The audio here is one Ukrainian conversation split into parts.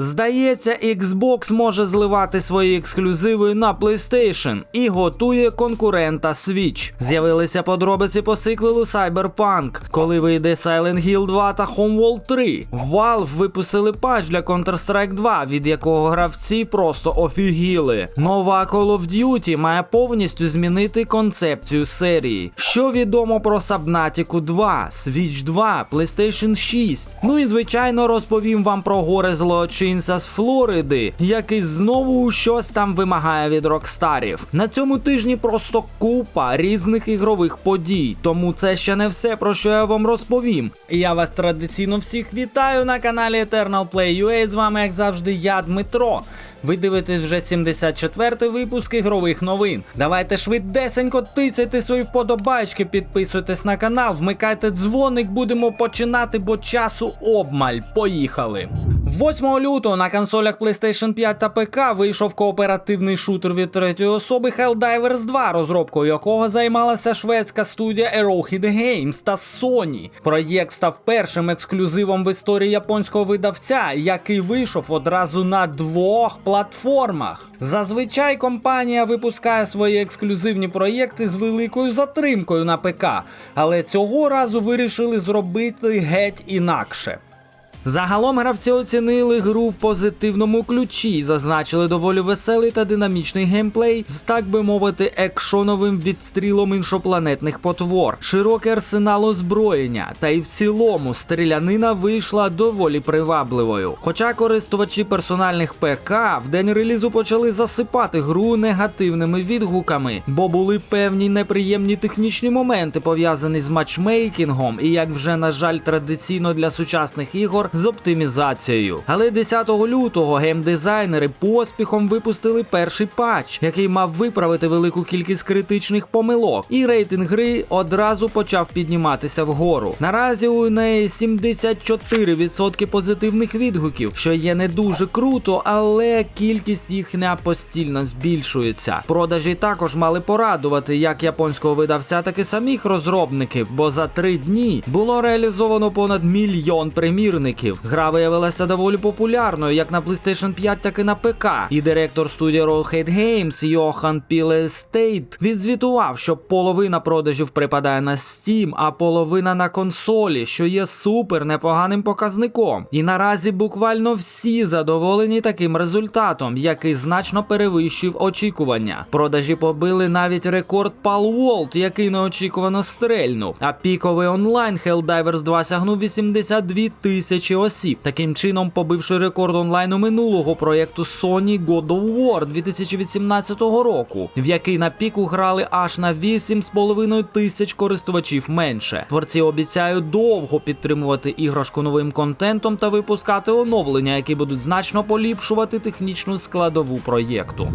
Здається, Xbox може зливати свої ексклюзиви на PlayStation і готує конкурента Switch. З'явилися подробиці по сиквелу Cyberpunk, коли вийде Silent Hill 2 та Homeworld 3. Valve випустили патч для Counter-Strike 2, від якого гравці просто офігіли. Нова Call of Duty має повністю змінити концепцію серії. Що відомо про Subnautica 2, Switch 2, PlayStation 6. Ну і звичайно розповім вам про горе злочинця з Флориди, який знову щось там вимагає від Рокстарів. На цьому тижні просто купа різних ігрових подій, тому це ще не все, про що я вам розповім. Я вас традиційно всіх вітаю на каналі Eternal Play UA. З вами, як завжди, я Дмитро. Ви дивитесь вже 74-й випуск ігрових новин. Давайте швидесенько тицяйте свої вподобайки, підписуйтесь на канал, вмикайте дзвоник, будемо починати, бо часу обмаль. Поїхали. 8 лютого на консолях PlayStation 5 та ПК вийшов кооперативний шутер від третьої особи Helldivers 2, розробкою якого займалася шведська студія Arrowhead Games та Sony. Проєкт став першим ексклюзивом в історії японського видавця, який вийшов одразу на двох платформах. Зазвичай компанія випускає свої ексклюзивні проєкти з великою затримкою на ПК, але цього разу вирішили зробити геть інакше. Загалом гравці оцінили гру в позитивному ключі зазначили доволі веселий та динамічний геймплей з, так би мовити, екшоновим відстрілом іншопланетних потвор, широкий арсенал озброєння, та й в цілому стрілянина вийшла доволі привабливою. Хоча користувачі персональних ПК в день релізу почали засипати гру негативними відгуками, бо були певні неприємні технічні моменти пов'язані з матчмейкінгом, і як вже на жаль традиційно для сучасних ігор з оптимізацією. Але 10 лютого геймдизайнери поспіхом випустили перший патч, який мав виправити велику кількість критичних помилок, і рейтинг гри одразу почав підніматися вгору. Наразі у неї 74% позитивних відгуків, що є не дуже круто, але кількість їх не постійно збільшується. Продажі також мали порадувати як японського видавця, так і самих розробників, бо за три дні було реалізовано понад мільйон примірників. Гра виявилася доволі популярною як на PlayStation 5, так і на ПК. І директор студії Rollhead Games Йохан Піле Стейт відзвітував, що половина продажів припадає на Steam, а половина на консолі, що є супер непоганим показником. І наразі буквально всі задоволені таким результатом, який значно перевищив очікування. Продажі побили навіть рекорд Palworld, який неочікувано стрельнув. А піковий онлайн Helldivers 2 сягнув 82 тисячі осіб, таким чином побивши рекорд онлайну минулого проєкту Sony God of War 2018 року, в який на піку грали аж на 8,5 тисяч користувачів менше. Творці обіцяють довго підтримувати іграшку новим контентом та випускати оновлення, які будуть значно поліпшувати технічну складову проєкту.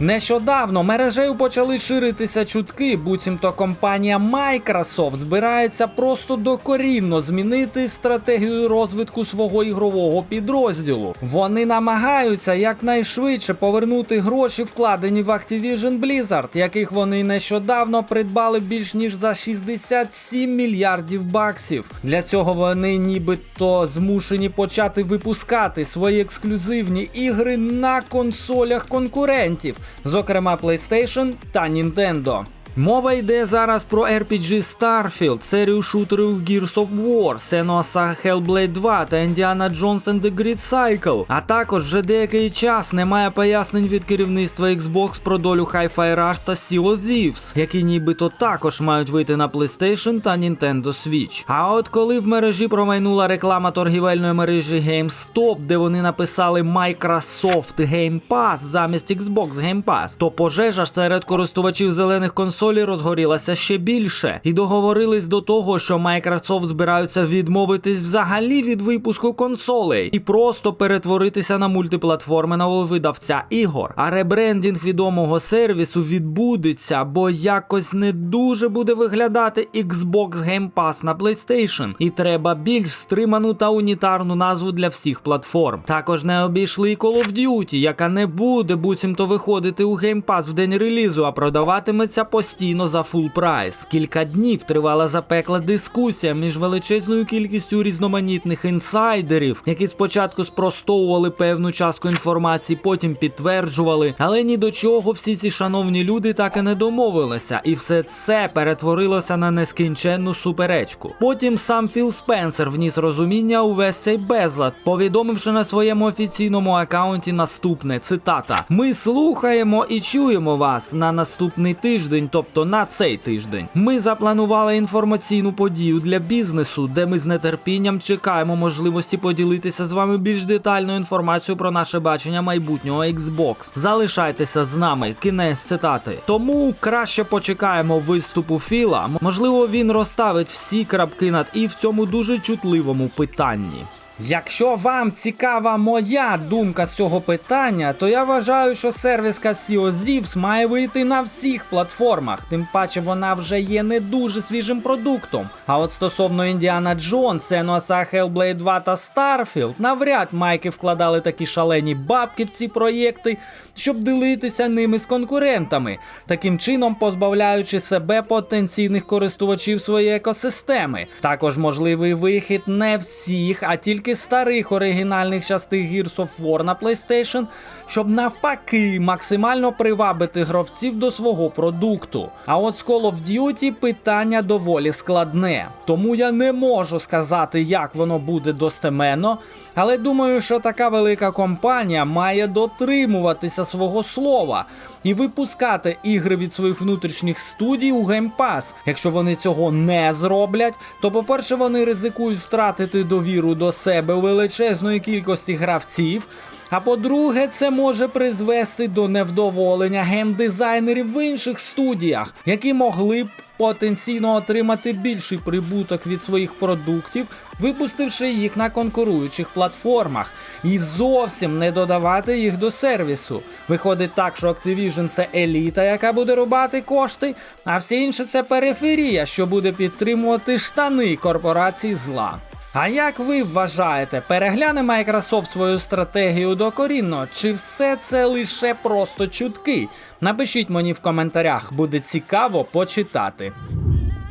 Нещодавно мережею почали ширитися чутки, буцімто компанія Microsoft збирається просто докорінно змінити стратегію розвитку свого ігрового підрозділу. Вони намагаються якнайшвидше повернути гроші, вкладені в Activision Blizzard, яких вони нещодавно придбали більш ніж за 67 мільярдів баксів. Для цього вони нібито змушені почати випускати свої ексклюзивні ігри на консолях конкурентів зокрема PlayStation та Nintendo. Мова йде зараз про RPG Starfield, серію шутерів Gears of War, Senua Hellblade 2 та Indiana Jones and the Great Cycle. А також вже деякий час немає пояснень від керівництва Xbox про долю Hi-Fi Rush та Sea of Thieves, які нібито також мають вийти на PlayStation та Nintendo Switch. А от коли в мережі промайнула реклама торгівельної мережі GameStop, де вони написали Microsoft Game Pass замість Xbox Game Pass, то пожежа серед користувачів зелених консолей розгорілася ще більше, і договорились до того, що Microsoft збираються відмовитись взагалі від випуску консолей і просто перетворитися на мультиплатформеного видавця ігор. А ребрендінг відомого сервісу відбудеться, бо якось не дуже буде виглядати Xbox Game Pass на PlayStation, і треба більш стриману та унітарну назву для всіх платформ. Також не обійшли і Call of Duty, яка не буде буцімто виходити у Game Pass в день релізу, а продаватиметься постійно постійно за фул прайс. Кілька днів тривала запекла дискусія між величезною кількістю різноманітних інсайдерів, які спочатку спростовували певну частку інформації, потім підтверджували, але ні до чого всі ці шановні люди так і не домовилися, і все це перетворилося на нескінченну суперечку. Потім сам Філ Спенсер вніс розуміння у весь цей безлад, повідомивши на своєму офіційному акаунті наступне цитата: Ми слухаємо і чуємо вас на наступний тиждень, тобто на цей тиждень. Ми запланували інформаційну подію для бізнесу, де ми з нетерпінням чекаємо можливості поділитися з вами більш детальною інформацією про наше бачення майбутнього Xbox. Залишайтеся з нами. Кінець цитати. Тому краще почекаємо виступу Філа. Можливо, він розставить всі крапки над і в цьому дуже чутливому питанні. Якщо вам цікава моя думка з цього питання, то я вважаю, що сервіс Casio Zivs має вийти на всіх платформах, тим паче вона вже є не дуже свіжим продуктом. А от стосовно Індіана Джон, Сенуаса Hellblade 2 та Starfield, навряд майки вкладали такі шалені бабки в ці проєкти, щоб ділитися ними з конкурентами, таким чином позбавляючи себе потенційних користувачів своєї екосистеми. Також можливий вихід не всіх, а тільки старих оригінальних частин Gears of War на PlayStation, щоб навпаки максимально привабити гравців до свого продукту. А от з Call of Duty питання доволі складне, тому я не можу сказати, як воно буде достеменно, але думаю, що така велика компанія має дотримуватися свого слова і випускати ігри від своїх внутрішніх студій у Game Pass. Якщо вони цього не зроблять, то по-перше, вони ризикують втратити довіру до себе величезної кількості гравців. А по-друге, це може призвести до невдоволення геймдизайнерів в інших студіях, які могли б потенційно отримати більший прибуток від своїх продуктів, випустивши їх на конкуруючих платформах, і зовсім не додавати їх до сервісу. Виходить так, що Activision це еліта, яка буде рубати кошти, а все інше це периферія, що буде підтримувати штани корпорацій зла. А як ви вважаєте, перегляне Microsoft свою стратегію докорінно, чи все це лише просто чутки? Напишіть мені в коментарях, буде цікаво почитати.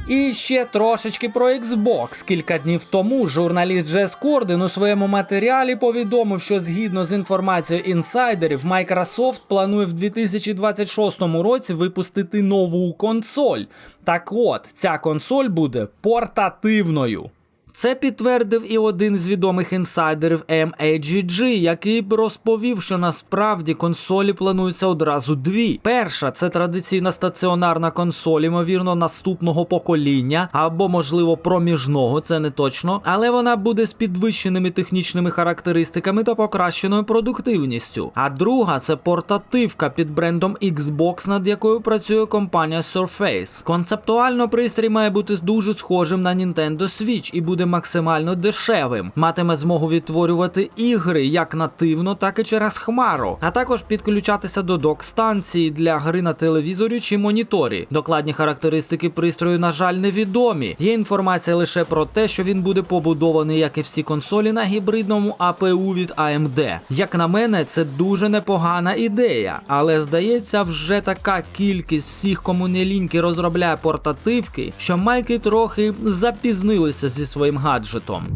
І ще трошечки про Xbox. Кілька днів тому журналіст Джес Корден у своєму матеріалі повідомив, що згідно з інформацією інсайдерів, Microsoft планує в 2026 році випустити нову консоль. Так от, ця консоль буде портативною. Це підтвердив і один з відомих інсайдерів MAGG, який розповів, що насправді консолі плануються одразу дві. Перша це традиційна стаціонарна консоль, ймовірно, наступного покоління або, можливо, проміжного, це не точно, але вона буде з підвищеними технічними характеристиками та покращеною продуктивністю. А друга це портативка під брендом Xbox, над якою працює компанія Surface. Концептуально пристрій має бути дуже схожим на Nintendo Switch і буде максимально дешевим. Матиме змогу відтворювати ігри як нативно, так і через хмару, а також підключатися до док-станції для гри на телевізорі чи моніторі. Докладні характеристики пристрою, на жаль, невідомі. Є інформація лише про те, що він буде побудований, як і всі консолі, на гібридному АПУ від AMD. Як на мене, це дуже непогана ідея, але здається, вже така кількість всіх, кому не ліньки розробляє портативки, що майки трохи запізнилися зі своїм гаджетом.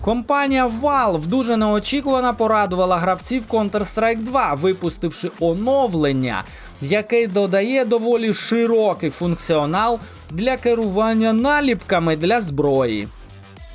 Компанія Valve дуже неочікувано порадувала гравців Counter-Strike 2, випустивши оновлення, яке додає доволі широкий функціонал для керування наліпками для зброї.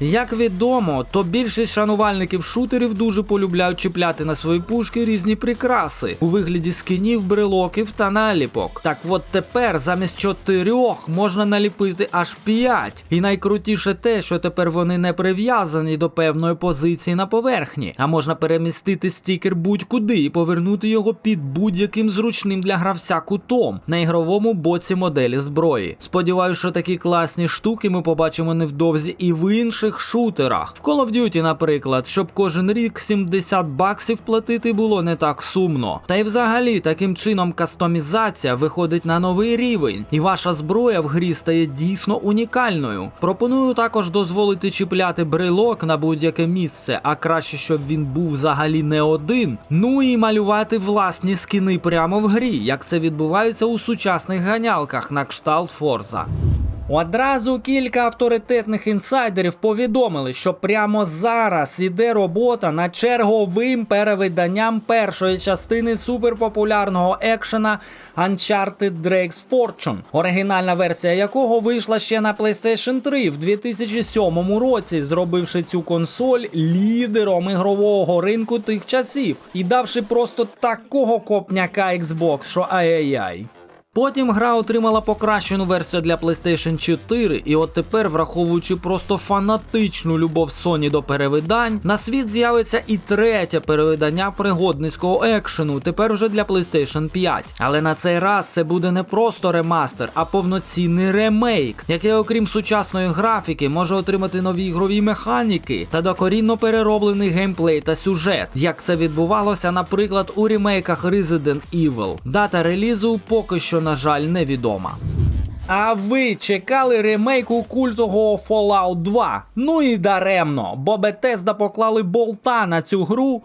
Як відомо, то більшість шанувальників шутерів дуже полюбляють чіпляти на свої пушки різні прикраси у вигляді скінів, брелоків та наліпок. Так от тепер замість чотирьох можна наліпити аж п'ять. І найкрутіше те, що тепер вони не прив'язані до певної позиції на поверхні, а можна перемістити стікер будь-куди і повернути його під будь-яким зручним для гравця кутом на ігровому боці моделі зброї. Сподіваюся, що такі класні штуки ми побачимо невдовзі і в інших старих шутерах. В Call of Duty, наприклад, щоб кожен рік 70 баксів платити було не так сумно. Та й взагалі таким чином кастомізація виходить на новий рівень, і ваша зброя в грі стає дійсно унікальною. Пропоную також дозволити чіпляти брелок на будь-яке місце, а краще, щоб він був взагалі не один. Ну і малювати власні скіни прямо в грі, як це відбувається у сучасних ганялках на кшталт Форза. Одразу кілька авторитетних інсайдерів повідомили, що прямо зараз іде робота над черговим перевиданням першої частини суперпопулярного екшена Uncharted Drake's Fortune, оригінальна версія якого вийшла ще на PlayStation 3 в 2007 році, зробивши цю консоль лідером ігрового ринку тих часів і давши просто такого копняка Xbox, що ай-яй-яй. Потім гра отримала покращену версію для PlayStation 4, і от тепер, враховуючи просто фанатичну любов Sony до перевидань, на світ з'явиться і третє перевидання пригодницького екшену, тепер вже для PlayStation 5. Але на цей раз це буде не просто ремастер, а повноцінний ремейк, який, окрім сучасної графіки, може отримати нові ігрові механіки та докорінно перероблений геймплей та сюжет, як це відбувалося, наприклад, у ремейках Resident Evil. Дата релізу поки що на жаль, невідома. А ви чекали ремейку культового Fallout 2? Ну і даремно, бо Bethesda поклали болта на цю гру.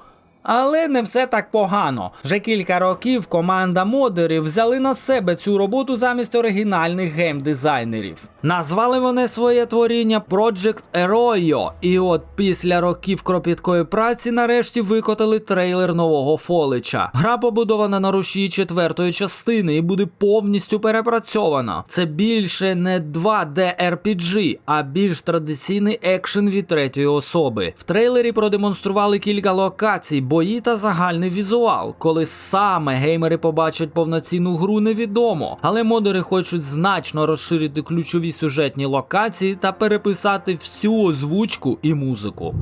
Але не все так погано. Вже кілька років команда модерів взяли на себе цю роботу замість оригінальних геймдизайнерів. Назвали вони своє творіння Project Eroyo, і от після років кропіткої праці нарешті викотали трейлер нового Фолича. Гра побудована на рушії четвертої частини і буде повністю перепрацьована. Це більше не 2D RPG, а більш традиційний екшен від третьої особи. В трейлері продемонстрували кілька локацій бої та загальний візуал. Коли саме геймери побачать повноцінну гру, невідомо. Але модери хочуть значно розширити ключові сюжетні локації та переписати всю озвучку і музику.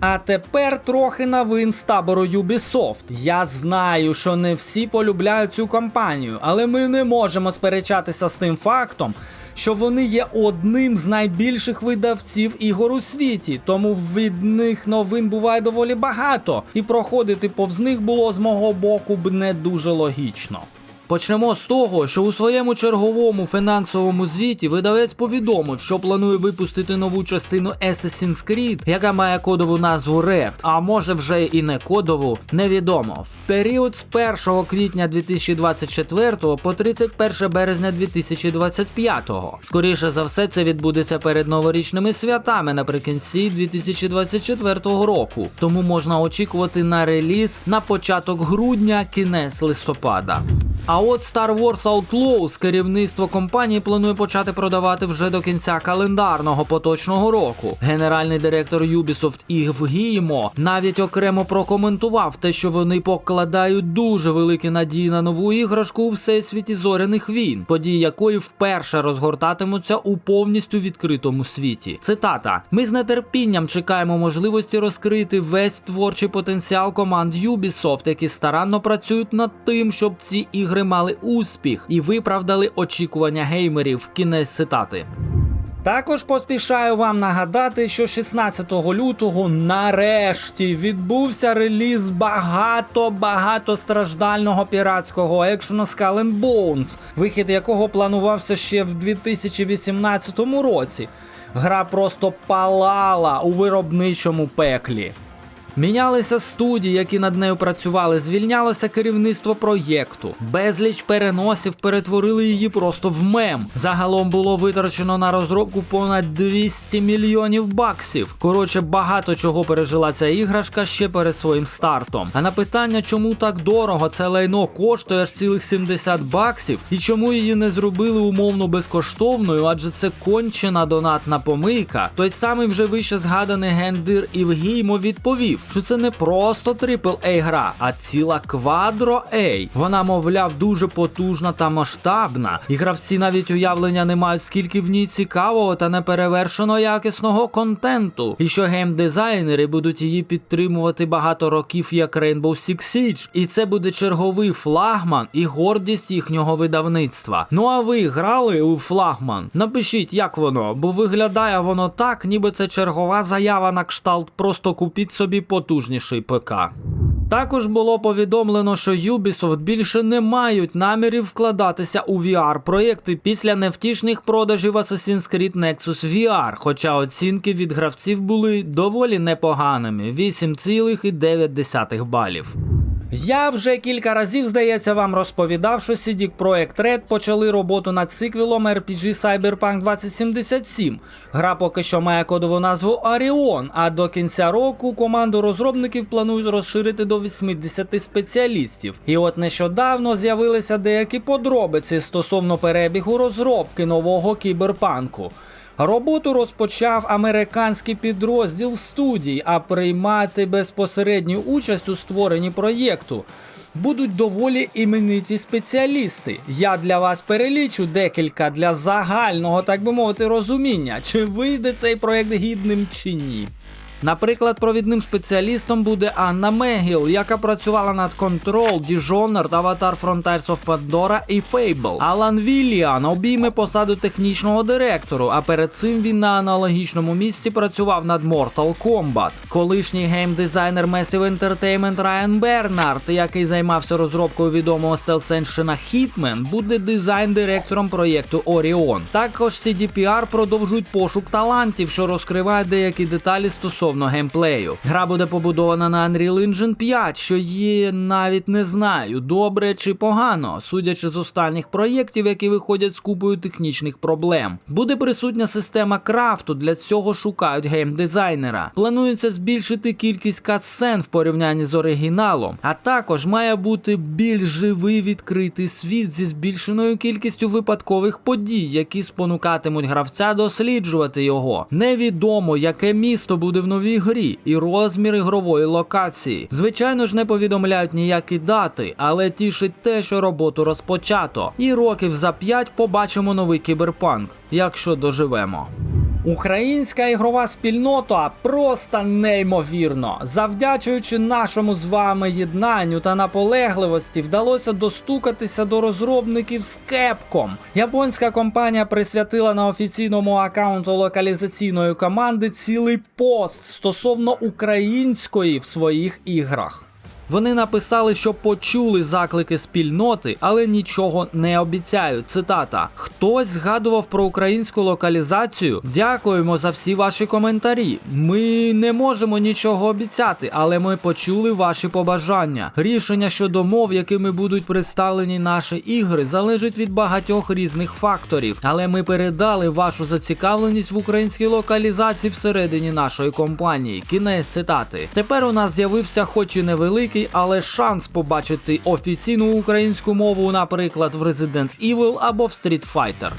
А тепер трохи новин з табору Ubisoft. Я знаю, що не всі полюбляють цю компанію, але ми не можемо сперечатися з тим фактом, що вони є одним з найбільших видавців ігор у світі, тому від них новин буває доволі багато, і проходити повз них було з мого боку б не дуже логічно. Почнемо з того, що у своєму черговому фінансовому звіті видавець повідомив, що планує випустити нову частину Assassin's Creed, яка має кодову назву Red, а може вже і не кодову, невідомо. В період з 1 квітня 2024 по 31 березня 2025. Скоріше за все, це відбудеться перед новорічними святами наприкінці 2024 року. Тому можна очікувати на реліз на початок грудня, кінець листопада. А от Star Wars Outlaws керівництво компанії планує почати продавати вже до кінця календарного поточного року. Генеральний директор Ubisoft Ігв Гімо навіть окремо прокоментував те, що вони покладають дуже великі надії на нову іграшку у всесвіті зоряних війн, події якої вперше розгортатимуться у повністю відкритому світі. Цитата: ми з нетерпінням чекаємо можливості розкрити весь творчий потенціал команд Ubisoft, які старанно працюють над тим, щоб ці ігри мали успіх і виправдали очікування геймерів. Кінець цитати. Також поспішаю вам нагадати, що 16 лютого нарешті відбувся реліз багато-багато страждального піратського екшену Skull and Bones, вихід якого планувався ще в 2018 році. Гра просто палала у виробничому пеклі. Мінялися студії, які над нею працювали, звільнялося керівництво проєкту. Безліч переносів перетворили її просто в мем. Загалом було витрачено на розробку понад 200 мільйонів баксів. Коротше, багато чого пережила ця іграшка ще перед своїм стартом. А на питання, чому так дорого це лайно коштує аж цілих 70 баксів, і чому її не зробили умовно безкоштовною, адже це кончена донатна помийка. Той самий вже вище згаданий гендир Івгіймо відповів. Що це не просто AAA гра, а ціла квадро A. Вона, мовляв, дуже потужна та масштабна, і гравці навіть уявлення не мають, скільки в ній цікавого та неперевершено якісного контенту, і що геймдизайнери будуть її підтримувати багато років як Rainbow Six Siege, і це буде черговий флагман і гордість їхнього видавництва. Ну а ви грали у флагман? Напишіть, як воно, бо виглядає воно так, ніби це чергова заява на кшталт, просто купіть собі потужніший ПК. Також було повідомлено, що Ubisoft більше не мають намірів вкладатися у VR-проєкти після невтішних продажів Assassin's Creed Nexus VR, хоча оцінки від гравців були доволі непоганими 8,9 балів. Я вже кілька разів, здається, вам розповідав, що CD Projekt Red почали роботу над сиквелом RPG Cyberpunk 2077. Гра поки що має кодову назву Orion, а до кінця року команду розробників планують розширити до 80 спеціалістів. І от нещодавно з'явилися деякі подробиці стосовно перебігу розробки нового кіберпанку. Роботу розпочав американський підрозділ студій, а приймати безпосередню участь у створенні проєкту будуть доволі імениті спеціалісти. Я для вас перелічу декілька для загального, так би мовити, розуміння, чи вийде цей проєкт гідним чи ні. Наприклад, провідним спеціалістом буде Анна Мегіл, яка працювала над Control, Dishonored, Avatar Frontiers of Pandora і Fable. Алан Вілліан обійме посаду технічного директору, а перед цим він на аналогічному місці працював над Mortal Kombat. Колишній геймдизайнер Massive Entertainment Райан Бернард, який займався розробкою відомого стелсеншина Hitman, буде дизайн-директором проєкту Orion. Також CDPR продовжують пошук талантів, що розкриває деякі деталі стосовно стосовно геймплею. Гра буде побудована на Unreal Engine 5, що є навіть не знаю, добре чи погано, судячи з останніх проєктів, які виходять з купою технічних проблем. Буде присутня система крафту, для цього шукають геймдизайнера. Планується збільшити кількість катсцен в порівнянні з оригіналом, а також має бути більш живий відкритий світ зі збільшеною кількістю випадкових подій, які спонукатимуть гравця досліджувати його. Невідомо, яке місто буде в новій грі і розмір ігрової локації. Звичайно ж, не повідомляють ніякі дати, але тішить те, що роботу розпочато. І років за п'ять побачимо новий кіберпанк, якщо доживемо. Українська ігрова спільнота просто неймовірно. Завдячуючи нашому з вами єднанню та наполегливості, вдалося достукатися до розробників з Capcom. Японська компанія присвятила на офіційному аккаунту локалізаційної команди цілий пост стосовно української в своїх іграх. Вони написали, що почули заклики спільноти, але нічого не обіцяють. Цитата: хтось згадував про українську локалізацію. Дякуємо за всі ваші коментарі. Ми не можемо нічого обіцяти, але ми почули ваші побажання. Рішення щодо мов, якими будуть представлені наші ігри, залежить від багатьох різних факторів. Але ми передали вашу зацікавленість в українській локалізації всередині нашої компанії. Кінець цитати. Тепер у нас з'явився, хоч і невеликий але шанс побачити офіційну українську мову, наприклад, в Resident Evil або в Street Fighter.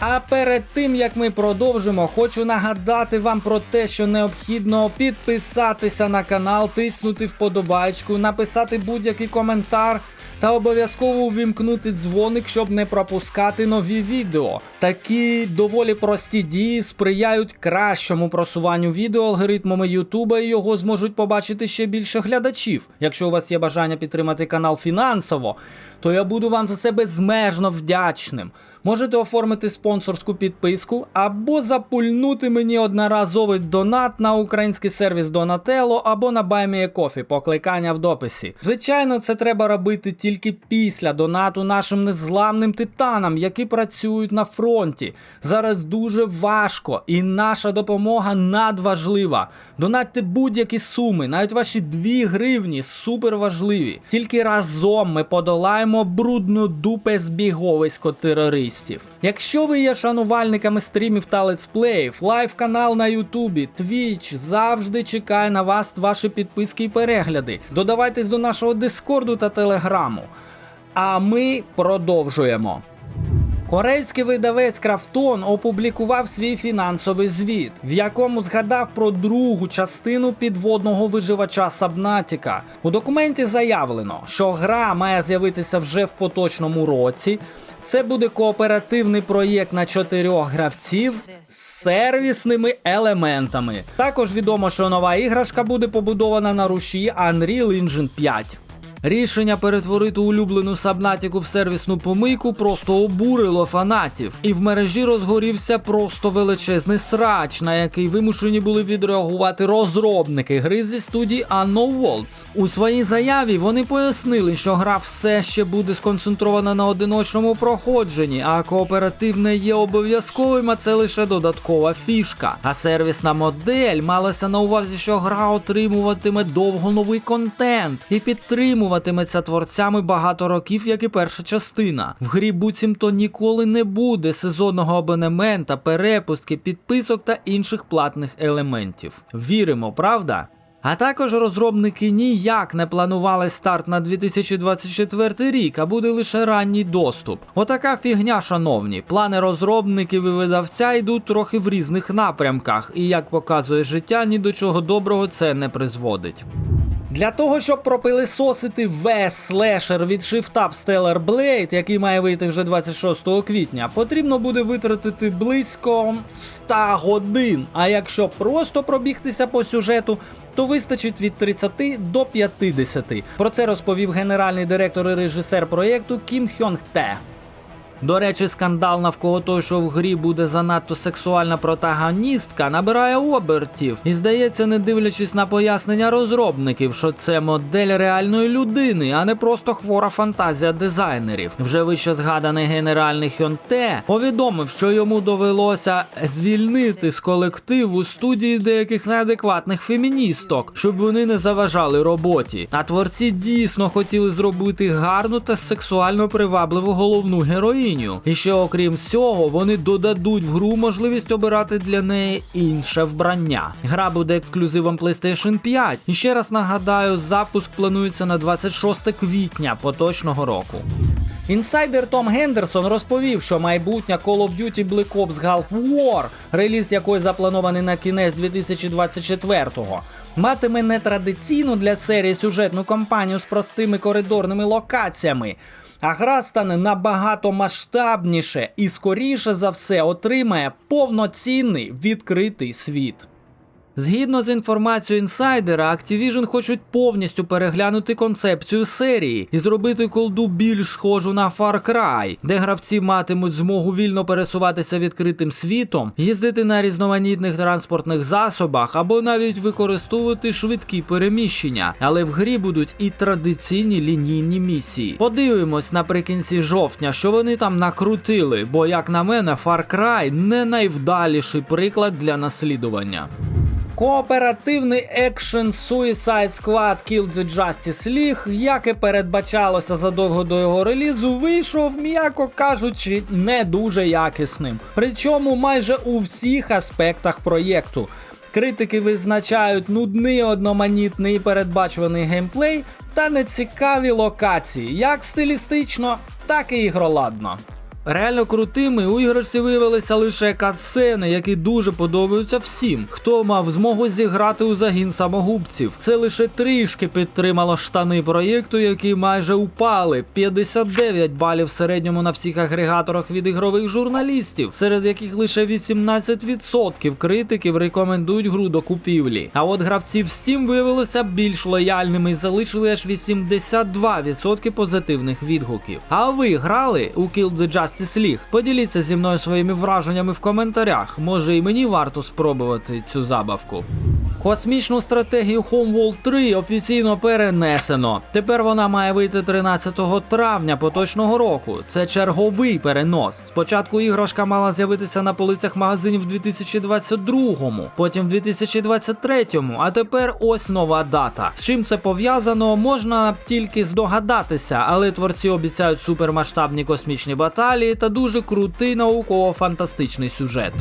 А перед тим як ми продовжимо, хочу нагадати вам про те, що необхідно підписатися на канал, тиснути вподобайку, написати будь-який коментар та обов'язково увімкнути дзвоник, щоб не пропускати нові відео. Такі доволі прості дії сприяють кращому просуванню відео алгоритмами Ютуба і його зможуть побачити ще більше глядачів. Якщо у вас є бажання підтримати канал фінансово, то я буду вам за це безмежно вдячним. Можете оформити спонсорську підписку або запульнути мені одноразовий донат на український сервіс Donatello або на BuyMeACoffee, покликання в дописі. Звичайно, це треба робити тільки після донату нашим незламним титанам, які працюють на фронті. Зараз дуже важко, і наша допомога надважлива. Донатьте будь-які суми, навіть ваші 2 гривні супер важливі. Тільки разом ми подолаємо брудну дупе збіговисько терористів. Якщо ви є шанувальниками стрімів та летсплеїв, лайв канал на Ютубі, Твіч завжди чекає на вас ваші підписки і перегляди. Додавайтесь до нашого дискорду та телеграму. А ми продовжуємо. Корейський видавець Крафтон опублікував свій фінансовий звіт, в якому згадав про другу частину підводного виживача Сабнатіка. У документі заявлено, що гра має з'явитися вже в поточному році. Це буде кооперативний проєкт на чотирьох гравців з сервісними елементами. Також відомо, що нова іграшка буде побудована на рушії Unreal Engine 5. Рішення перетворити улюблену Сабнатіку в сервісну помийку просто обурило фанатів, і в мережі розгорівся просто величезний срач, на який вимушені були відреагувати розробники гри зі студії Unknown Worlds. У своїй заяві вони пояснили, що гра все ще буде сконцентрована на одиночному проходженні, а кооператив не є обов'язковим, а це лише додаткова фішка. А сервісна модель малася на увазі, що гра отримуватиме довго новий контент і підтримуватиметься творцями багато років, як і перша частина. В грі буцімто ніколи не буде сезонного абонемента, перепустки, підписок та інших платних елементів. Віримо, правда? А також розробники ніяк не планували старт на 2024 рік, а буде лише ранній доступ. Отака фігня, шановні. Плани розробників і видавця йдуть трохи в різних напрямках, і як показує життя, ні до чого доброго це не призводить. Для того, щоб пропилисосити весь слешер від Up Stellar Blade, який має вийти вже 26 квітня, потрібно буде витратити близько 100 годин. А якщо просто пробігтися по сюжету, то вистачить від 30 до 50. Про це розповів генеральний директор і режисер проєкту Кім Хьонг Те. До речі, скандал навколо того, що в грі буде занадто сексуальна протагоністка, набирає обертів. І здається, не дивлячись на пояснення розробників, що це модель реальної людини, а не просто хвора фантазія дизайнерів. Вже вище згаданий генеральний Хьонте повідомив, що йому довелося звільнити з колективу студії деяких неадекватних феміністок, щоб вони не заважали роботі. А творці дійсно хотіли зробити гарну та сексуально привабливу головну героїню. І ще окрім цього, вони додадуть в гру можливість обирати для неї інше вбрання. Гра буде ексклюзивом PlayStation 5. І ще раз нагадаю, запуск планується на 26 квітня поточного року. Інсайдер Том Гендерсон розповів, що майбутня Call of Duty Black Ops Gulf War, реліз якої запланований на кінець 2024-го, матиме нетрадиційну для серії сюжетну кампанію з простими коридорними локаціями. А гра стане набагато масштабніше і, скоріше за все, отримає повноцінний відкритий світ. Згідно з інформацією інсайдера, Activision хочуть повністю переглянути концепцію серії і зробити колду більш схожу на Far Cry, де гравці матимуть змогу вільно пересуватися відкритим світом, їздити на різноманітних транспортних засобах або навіть використовувати швидкі переміщення. Але в грі будуть і традиційні лінійні місії. Подивимось наприкінці жовтня, що вони там накрутили, бо, як на мене, Far Cry не найвдаліший приклад для наслідування. Кооперативний екшен Suicide Squad Kill the Justice League, як і передбачалося задовго до його релізу, вийшов, м'яко кажучи, не дуже якісним. Причому майже у всіх аспектах проєкту. Критики визначають нудний, одноманітний і передбачуваний геймплей та нецікаві локації, як стилістично, так і ігроладно. Реально крутими у іграшці виявилися лише катсцени, які дуже подобаються всім, хто мав змогу зіграти у загін самогубців. Це лише трішки підтримало штани проєкту, які майже упали. 59 балів в середньому на всіх агрегаторах від ігрових журналістів, серед яких лише 18% критиків рекомендують гру до купівлі. А от гравці в Steam виявилися більш лояльними і залишили аж 82% позитивних відгуків. А ви грали у Kill the Justice League? Поділіться зі мною своїми враженнями в коментарях. Може і мені варто спробувати цю забавку. Космічну стратегію Homeworld 3 офіційно перенесено. Тепер вона має вийти 13 травня поточного року. Це черговий перенос. Спочатку іграшка мала з'явитися на полицях магазинів в 2022-му, потім в 2023-му, а тепер ось нова дата. З чим це пов'язано, можна тільки здогадатися, але творці обіцяють супермасштабні космічні баталії та дуже крутий науково-фантастичний сюжет.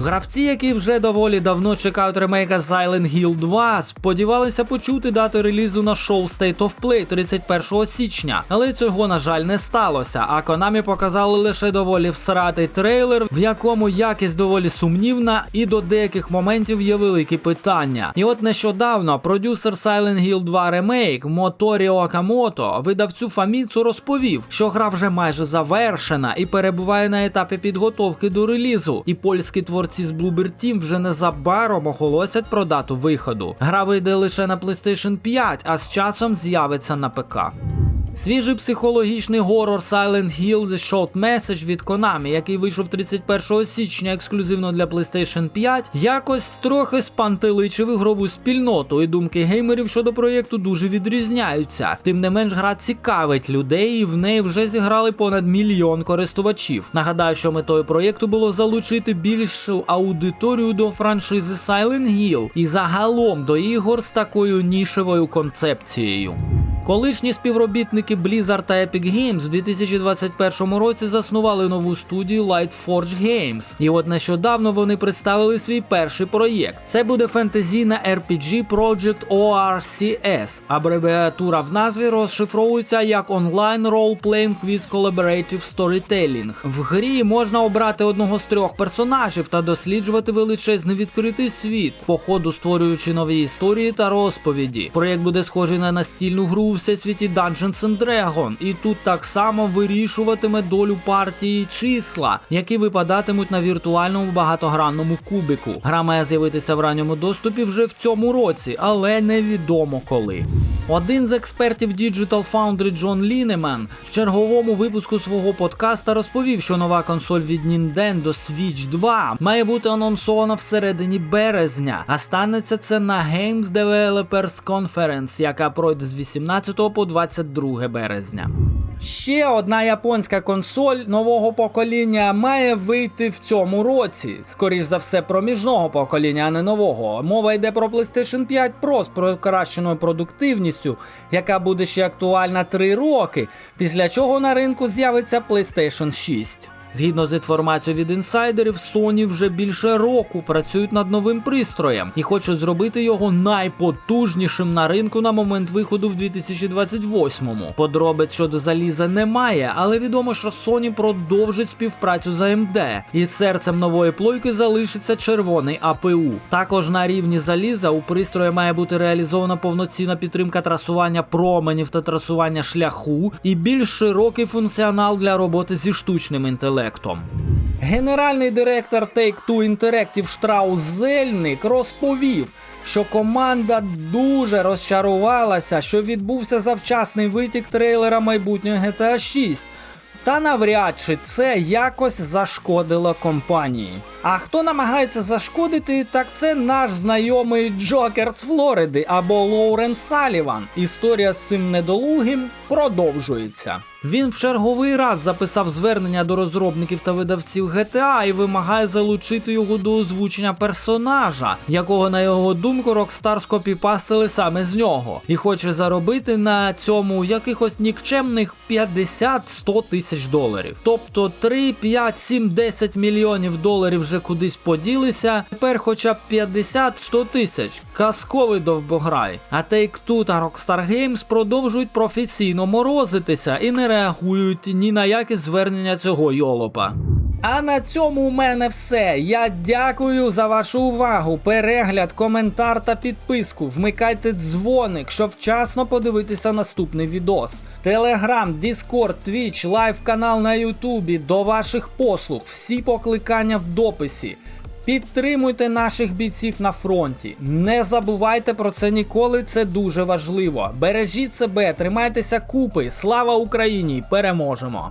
Гравці, які вже доволі давно чекають ремейка Silent Hill 2, сподівалися почути дату релізу на шоу State of Play 31 січня, але цього, на жаль, не сталося. А Konami показали лише доволі всратий трейлер, в якому якість доволі сумнівна, і до деяких моментів є великі питання. І от нещодавно продюсер Silent Hill 2 Remake Моторі Окамото видавцю Фаміцу розповів, що гра вже майже завершена і перебуває на етапі підготовки до релізу. І польські творці з Bloober Team вже незабаром оголосять про дату виходу. Гра вийде лише на PlayStation 5, а з часом з'явиться на ПК. Свіжий психологічний горор Silent Hill The Short Message від Konami, який вийшов 31 січня ексклюзивно для PlayStation 5, якось трохи спантеличив ігрову спільноту, і думки геймерів щодо проєкту дуже відрізняються. Тим не менш, гра цікавить людей, і в неї вже зіграли понад мільйон користувачів. Нагадаю, що метою проєкту було залучити більшу аудиторію до франшизи Silent Hill і загалом до ігор з такою нішевою концепцією. Колишні співробітники Blizzard та Epic Games в 2021 році заснували нову студію Lightforge Games. І от нещодавно вони представили свій перший проєкт. Це буде фентезійна RPG Project ORCS. Абревіатура в назві розшифровується як Online Role Playing with Collaborative Storytelling. В грі можна обрати одного з трьох персонажів та досліджувати величезний відкритий світ, по ходу створюючи нові історії та розповіді. Проєкт буде схожий на настільну гру всесвіті Dungeons and Dragon, і тут так само вирішуватиме долю партії числа, які випадатимуть на віртуальному багатогранному кубіку. Гра має з'явитися в ранньому доступі вже в цьому році, але невідомо коли. Один з експертів Digital Foundry Джон Лінеман в черговому випуску свого подкаста розповів, що нова консоль від Nintendo Switch 2 має бути анонсована всередині березня, а станеться це на Games Developers Conference, яка пройде з 18 по 22 березня. Ще одна японська консоль нового покоління має вийти в цьому році. Скоріш за все, проміжного покоління, а не нового. Мова йде про PlayStation 5 Pro з покращеною продуктивністю, яка буде ще актуальна 3 роки, після чого на ринку з'явиться PlayStation 6. Згідно з інформацією від інсайдерів, Sony вже більше року працюють над новим пристроєм і хочуть зробити його найпотужнішим на ринку на момент виходу в 2028-му. Подробиць щодо заліза немає, але відомо, що Sony продовжить співпрацю з AMD, і серцем нової плойки залишиться червоний APU. Також на рівні заліза у пристрої має бути реалізована повноцінна підтримка трасування променів та трасування шляху, і більш широкий функціонал для роботи зі штучним інтелектом. Генеральний директор Take-Two Interactive Штраус Зельник розповів, що команда дуже розчарувалася, що відбувся завчасний витік трейлера майбутнього GTA 6. Та навряд чи це якось зашкодило компанії. А хто намагається зашкодити, так це наш знайомий Джокер з Флориди або Лоурен Саліван. Історія з цим недолугим продовжується. Він в черговий раз записав звернення до розробників та видавців GTA і вимагає залучити його до озвучення персонажа, якого, на його думку, Rockstar скопіпастили саме з нього, і хоче заробити на цьому якихось нікчемних 50-100 тисяч доларів. Тобто 3, 5, 7, 10 мільйонів доларів вже кудись поділися. Тепер хоча б 50-100 тисяч. Казковий довбограй. А Take-Two та Rockstar Games продовжують професійно морозитися і не реагують ні на які звернення цього йолопа. А на цьому у мене все. Я дякую за вашу увагу, перегляд, коментар та підписку. Вмикайте дзвоник, щоб вчасно подивитися наступний відос. Телеграм, Діскорд, Твіч, лайв канал на Ютубі. До ваших послуг. Всі покликання в дописі. Підтримуйте наших бійців на фронті. Не забувайте про це ніколи, це дуже важливо. Бережіть себе, тримайтеся купи. Слава Україні! Переможемо!